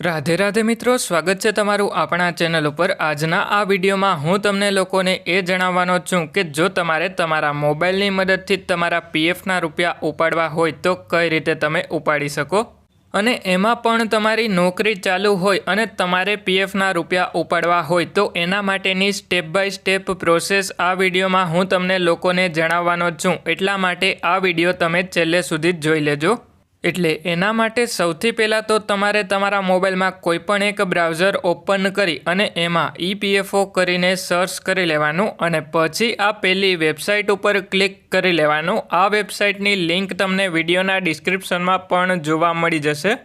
રાધે રાધે મિત્રો, સ્વાગત છે તમારું આપણા ચેનલ ઉપર. આજના આ વિડીયોમાં હું તમને લોકોને એ જણાવવાનો છું કે જો તમારે તમારા મોબાઈલની મદદથી તમારા પીએફના રૂપિયા ઉપાડવા હોય, તો કઈ રીતે તમે ઉપાડી શકો? અને એમાં પણ તમારી નોકરી ચાલુ હોય અને તમારે પીએફના રૂપિયા ઉપાડવા હોય, તો એના માટેની સ્ટેપ બાય સ્ટેપ પ્રોસેસ આ વિડીયોમાં હું તમને લોકોને જણાવવાનો છું. એટલા માટે આ વીડિયો તમે છેલ્લે સુધી જોઈ લેજો. એટલે એના માટે સૌથી પહેલાં તો તમારે તમારા મોબાઈલમાં કોઈપણ એક બ્રાઉઝર ઓપન કરી અને એમાં ઈપીએફઓ કરીને સર્ચ કરી લેવાનું અને પછી આ પહેલી વેબસાઇટ ઉપર ક્લિક કરી લેવાનું. આ વેબસાઇટની લિંક તમને વિડીયોના ડિસ્ક્રિપ્શનમાં પણ જોવા મળી જશે.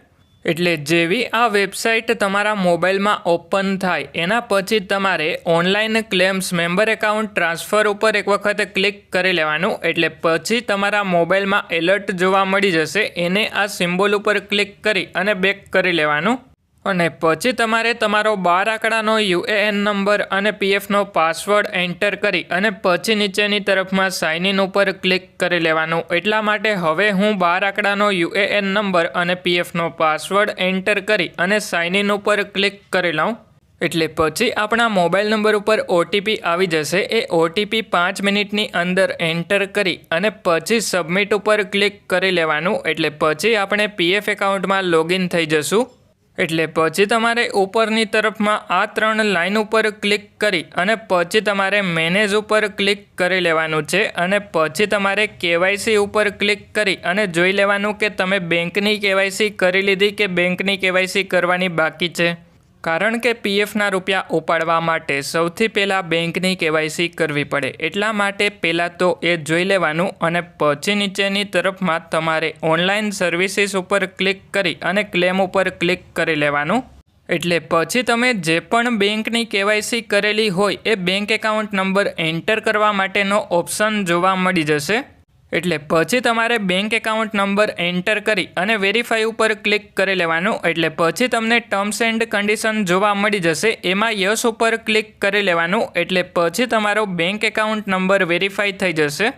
એટલે જેવી આ વેબસાઇટ તમારા મોબાઈલમાં ઓપન થાય, એના પછી તમારે online claims, member account transfer ઉપર એક વખત ક્લિક કરી લેવાનું, એટલે પછી તમારા મોબાઈલમાં એલર્ટ જોવા મળી જશે, એને આ સિમ્બોલ ઉપર ક્લિક કરી અને બેક કરી લેવાનું. અને પછી તમારે તમારો બાર આંકડાનો યુએએન નંબર અને પીએફનો પાસવર્ડ એન્ટર કરી અને પછી નીચેની તરફમાં સાઇન ઇન ઉપર ક્લિક કરી લેવાનું. એટલા માટે હવે હું બાર આંકડાનો યુએએન નંબર અને પીએફનો પાસવર્ડ એન્ટર કરી અને સાઇન ઇન ઉપર ક્લિક કરી લઉં. એટલે પછી આપણા મોબાઈલ નંબર ઉપર ઓટીપી આવી જશે. એ ઓટીપી પાંચ મિનિટની અંદર એન્ટર કરી અને પછી સબમિટ ઉપર ક્લિક કરી લેવાનું. એટલે પછી આપણે પીએફ એકાઉન્ટમાં લોગિન થઈ જશું. એટલે પછી તમારે ઉપરની તરફમાં આ ત્રણ લાઇન ઉપર ક્લિક કરી અને પછી તમારે મેનેજ ઉપર ક્લિક કરી લેવાનું છે અને પછી તમારે કેવાયસી ઉપર ક્લિક કરી અને જોઈ લેવાનું કે તમે બેંકની કેવાયસી કરી લીધી કે બેંકની કેવાયસી કરવાની બાકી છે. કારણ કે પીએફના રૂપિયા ઉપાડવા માટે સૌથી પહેલાં બેંકની કેવાયસી કરવી પડે. એટલા માટે પહેલાં તો એ જોઈ લેવાનું અને પછી નીચેની તરફમાં તમારે ઓનલાઈન સર્વિસીસ ઉપર ક્લિક કરી અને ક્લેમ ઉપર ક્લિક કરી લેવાનું. એટલે પછી તમે જે પણ બેંકની કેવાયસી કરેલી હોય એ બેંક એકાઉન્ટ નંબર એન્ટર કરવા માટેનો ઓપ્શન જોવા મળી જશે. એટલે પછી તમારે બેંક એકાઉન્ટ નંબર એન્ટર કરી અને વેરીફાઈ ઉપર ક્લિક કરી લેવાનું. એટલે પછી તમને ટર્મ્સ એન્ડ કન્ડિશન જોવા મળી જશે. એમાં યસ ઉપર ક્લિક કરી લેવાનું. એટલે પછી તમારો બેંક એકાઉન્ટ નંબર વેરીફાઈ થઈ જશે.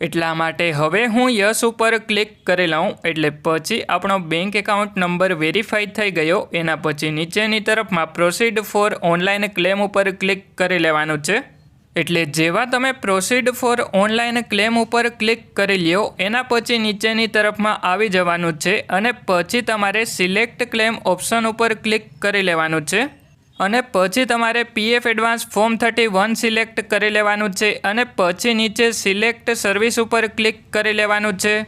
એટલા માટે હવે હું યસ ઉપર ક્લિક કરી લઉં. એટલે પછી આપણો બેંક એકાઉન્ટ નંબર વેરીફાઈ થઈ ગયો. એના પછી નીચેની તરફમાં પ્રોસીડ ફોર ઓનલાઈન ક્લેમ ઉપર ક્લિક કરી લેવાનું છે. એટલે જેવા તમે પ્રોસીડ ફોર ઓનલાઈન ક્લેમ ઉપર ક્લિક કરી લ્યો, એના પછી નીચેની તરફમાં આવી જવાનું છે અને પછી તમારે સિલેક્ટ ક્લેમ ઓપ્શન ઉપર ક્લિક કરી લેવાનું છે. અને પછી તમારે PF advance form thirty one select કરી લેવાનું છે અને પછી નીચે સિલેક્ટ સર્વિસ ઉપર ક્લિક કરી લેવાનું છે.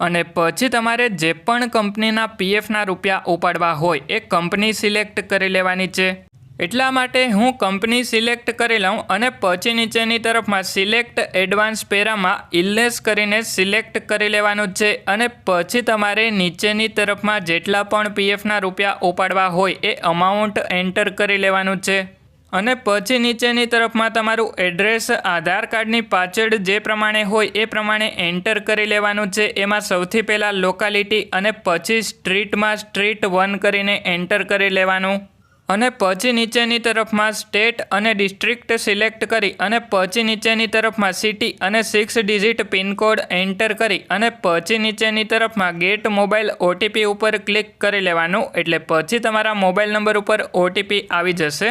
અને પછી તમારે જે પણ કંપનીના પીએફના રૂપિયા ઉપાડવા હોય, એ કંપની સિલેક્ટ કરી લેવાની છે. એટલા માટે હું કંપની સિલેક્ટ કરી લઉં અને પછી નીચેની તરફમાં સિલેક્ટ એડવાન્સ પેરામાં ઇલનેસ કરીને સિલેક્ટ કરી લેવાનું છે અને પછી તમારે નીચેની તરફમાં જેટલા પણ પીએફના રૂપિયા ઉપાડવા હોય એ અમાઉન્ટ એન્ટર કરી લેવાનું છે. અને પછી નીચેની તરફમાં તમારું એડ્રેસ, આધાર કાર્ડની પાછળ જે પ્રમાણે હોય એ પ્રમાણે એન્ટર કરી લેવાનું છે. એમાં સૌથી પહેલાં લોકાલિટી અને પછી સ્ટ્રીટમાં સ્ટ્રીટ વન કરીને એન્ટર કરી લેવાનું. અને પછી નીચેની તરફમાં સ્ટેટ અને ડિસ્ટ્રિક્ટ સિલેક્ટ કરી અને પછી નીચેની તરફમાં સિટી અને six digit pin code enter કરી અને પછી નીચેની તરફમાં ગેટ મોબાઈલ ઓટીપી ઉપર ક્લિક કરી લેવાનું. એટલે પછી તમારા મોબાઈલ નંબર ઉપર ઓટીપી આવી જશે.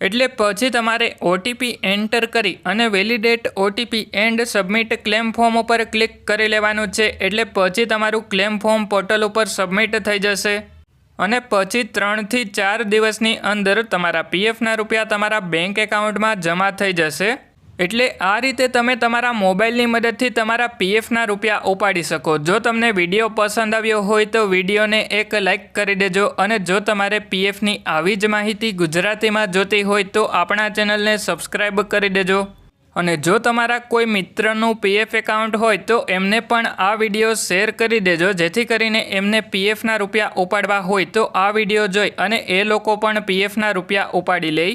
એટલે પછી તમારે ઓટીપી એન્ટર કરી અને validate OTP and submit claim form ઉપર ક્લિક કરી લેવાનું છે. એટલે પછી તમારું ક્લેમ ફોર્મ પોર્ટલ ઉપર સબમિટ થઈ જશે. અને પછી ત્રણથી ચાર દિવસની અંદર તમારા પીએફના રૂપિયા તમારા બેંક એકાઉન્ટમાં જમા થઈ જશે. એટલે આ રીતે તમે તમારા મોબાઈલની મદદથી તમારા પીએફના રૂપિયા ઉપાડી શકો. જો તમને વીડિયો પસંદ આવ્યો હોય તો વિડીયોને એક લાઇક કરી દેજો અને જો તમારે પીએફની આવી જ માહિતી ગુજરાતીમાં જોતી હોય તો આપણા ચેનલને સબસ્ક્રાઈબ કરી દેજો. અને જો તમારા કોઈ મિત્રનું પીએફ એકાઉન્ટ હોય તો એમને પણ આ વીડિયો શેર કરી દેજો. જેથી કરીને એમને પીએફના રૂપિયા ઉપાડવા હોય તો આ વીડિયો જોઈ અને એ લોકો પણ પીએફના રૂપિયા ઉપાડી લે.